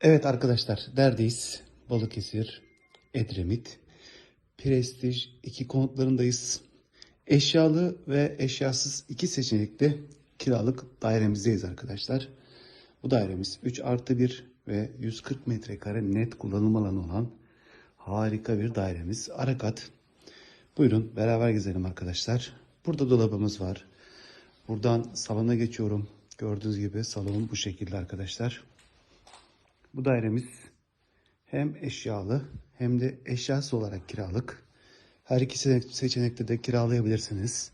Evet arkadaşlar, neredeyiz? Balıkesir, Edremit, Prestij iki konutlarındayız. Eşyalı ve eşyasız iki seçenekli kiralık dairemizdeyiz arkadaşlar. Bu dairemiz 3 artı 1 ve 140 metrekare net kullanım alanı olan harika bir dairemiz. Arakat. Buyurun beraber gezelim arkadaşlar. Burada dolabımız var. Buradan salona geçiyorum. Gördüğünüz gibi salon bu şekilde arkadaşlar. Bu dairemiz hem eşyalı hem de eşyasız olarak kiralık. Her iki seçenekte de kiralayabilirsiniz.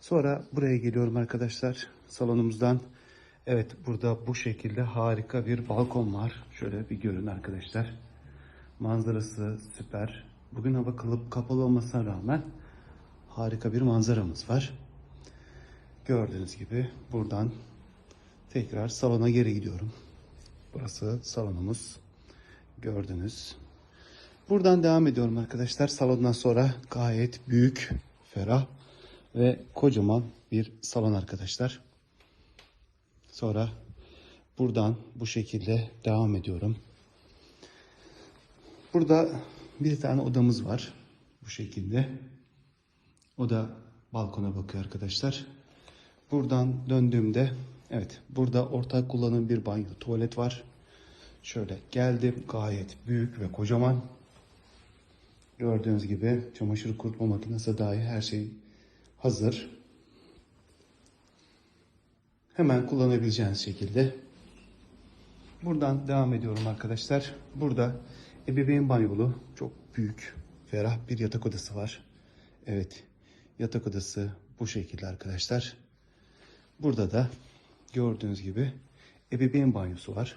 Sonra buraya geliyorum arkadaşlar. Salonumuzdan evet burada bu şekilde harika bir balkon var. Şöyle bir görün arkadaşlar. Manzarası süper. Bugün hava kalıp kapalı olmasına rağmen harika bir manzaramız var. Gördüğünüz gibi buradan tekrar salona geri gidiyorum. Burası salonumuz. Gördünüz. Buradan devam ediyorum arkadaşlar. Salondan sonra gayet büyük, ferah ve kocaman bir salon arkadaşlar. Sonra buradan bu şekilde devam ediyorum. Burada bir tane odamız var. Bu şekilde. O da balkona bakıyor arkadaşlar. Buradan döndüğümde evet burada ortak kullanım bir banyo tuvalet var. Şöyle geldim gayet büyük ve kocaman. Gördüğünüz gibi çamaşır kurutma makinesi dahi her şey hazır. Hemen kullanabileceğiniz şekilde. Buradan devam ediyorum arkadaşlar. Burada ebeveyn banyolu çok büyük, ferah bir yatak odası var. Evet, yatak odası bu şekilde arkadaşlar. Burada da gördüğünüz gibi ebeveyn banyosu var.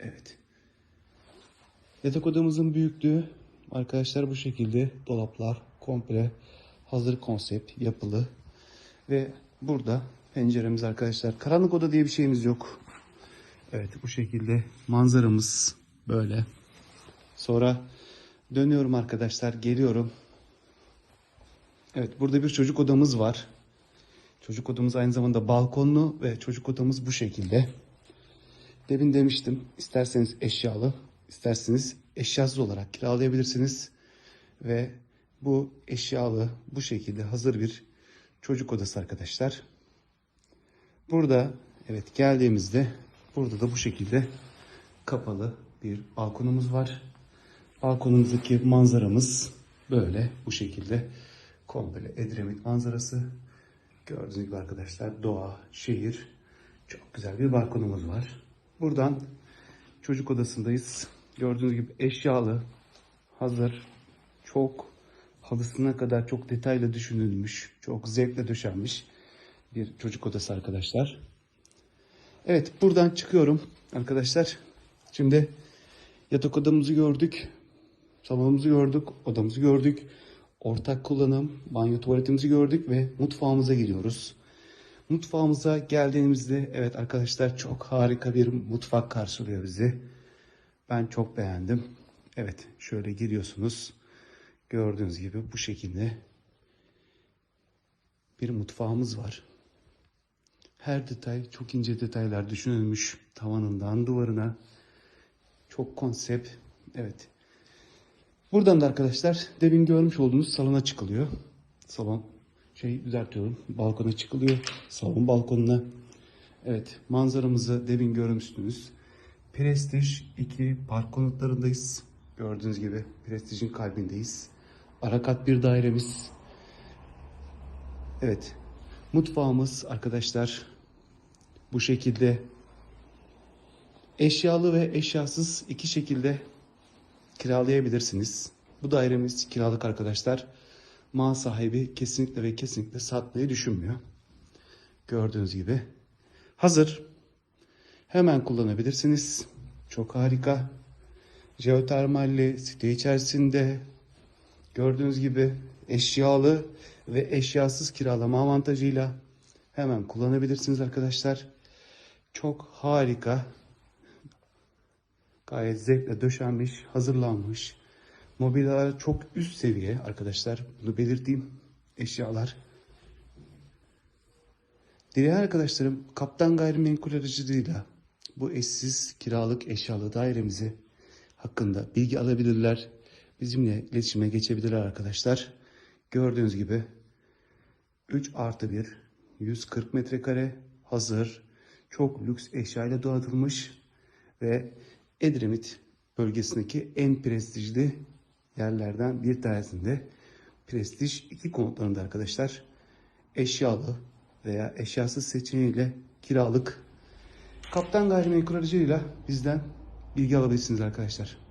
Evet. Yatak odamızın büyüklüğü arkadaşlar bu şekilde dolaplar komple hazır konsept yapılı ve burada penceremiz arkadaşlar karanlık oda diye bir şeyimiz yok. Evet bu şekilde manzaramız böyle. Sonra dönüyorum arkadaşlar geliyorum. Evet burada bir çocuk odamız var. Çocuk odamız aynı zamanda balkonlu ve çocuk odamız bu şekilde. Demin demiştim isterseniz eşyalı, isterseniz eşyasız olarak kiralayabilirsiniz. Ve bu eşyalı bu şekilde hazır bir çocuk odası arkadaşlar. Burada evet geldiğimizde burada da bu şekilde kapalı bir balkonumuz var. Balkonumuzdaki manzaramız böyle bu şekilde komple Edremit manzarası. Gördüğünüz gibi arkadaşlar doğa, şehir çok güzel bir balkonumuz var. Buradan çocuk odasındayız. Gördüğünüz gibi eşyalı, hazır, çok halısına kadar çok detaylı düşünülmüş, çok zevkle döşenmiş bir çocuk odası arkadaşlar. Evet buradan çıkıyorum arkadaşlar. Şimdi yatak odamızı gördük. Salonumuzu gördük, odamızı gördük. Ortak kullanım, banyo tuvaletimizi gördük ve mutfağımıza giriyoruz. Mutfağımıza geldiğimizde evet arkadaşlar çok harika bir mutfak karşılıyor bizi. Ben çok beğendim. Evet şöyle giriyorsunuz. Gördüğünüz gibi bu şekilde bir mutfağımız var. Her detay çok ince detaylar düşünülmüş. Tavanından duvarına. Çok konsept. Evet. Buradan da arkadaşlar demin görmüş olduğunuz salona çıkılıyor. Salon şey düzeltiyorum. Balkona çıkılıyor. Salon balkonuna. Evet manzaramızı demin görmüştünüz. Prestij 2 park konutlarındayız. Gördüğünüz gibi Prestij'in kalbindeyiz. Arakat bir dairemiz. Evet mutfağımız arkadaşlar bu şekilde eşyalı ve eşyasız iki şekilde kiralayabilirsiniz. Bu dairemiz kiralık arkadaşlar. Mal sahibi kesinlikle ve kesinlikle satmayı düşünmüyor. Gördüğünüz gibi. Hazır. Hemen kullanabilirsiniz. Çok harika. Jeotermalli site içerisinde gördüğünüz gibi eşyalı ve eşyasız kiralama avantajıyla hemen kullanabilirsiniz arkadaşlar. Çok harika Gayet zevkle döşenmiş, hazırlanmış. Mobilyalar çok üst seviye arkadaşlar. Bunu belirteyim. Eşyalar. Dileyen arkadaşlarım kaptan gayrimenkul aracılığıyla bu eşsiz kiralık eşyalı dairemizi hakkında bilgi alabilirler. Bizimle iletişime geçebilirler arkadaşlar. Gördüğünüz gibi 3 artı 1 140 metrekare hazır çok lüks eşyayla donatılmış ve Edremit bölgesindeki en prestijli yerlerden bir tanesinde. Prestij iki konutlarında arkadaşlar. Eşyalı veya eşyasız seçeneğiyle kiralık. Kaptan Gayrimenkul aracılığıyla bizden bilgi alabilirsiniz arkadaşlar.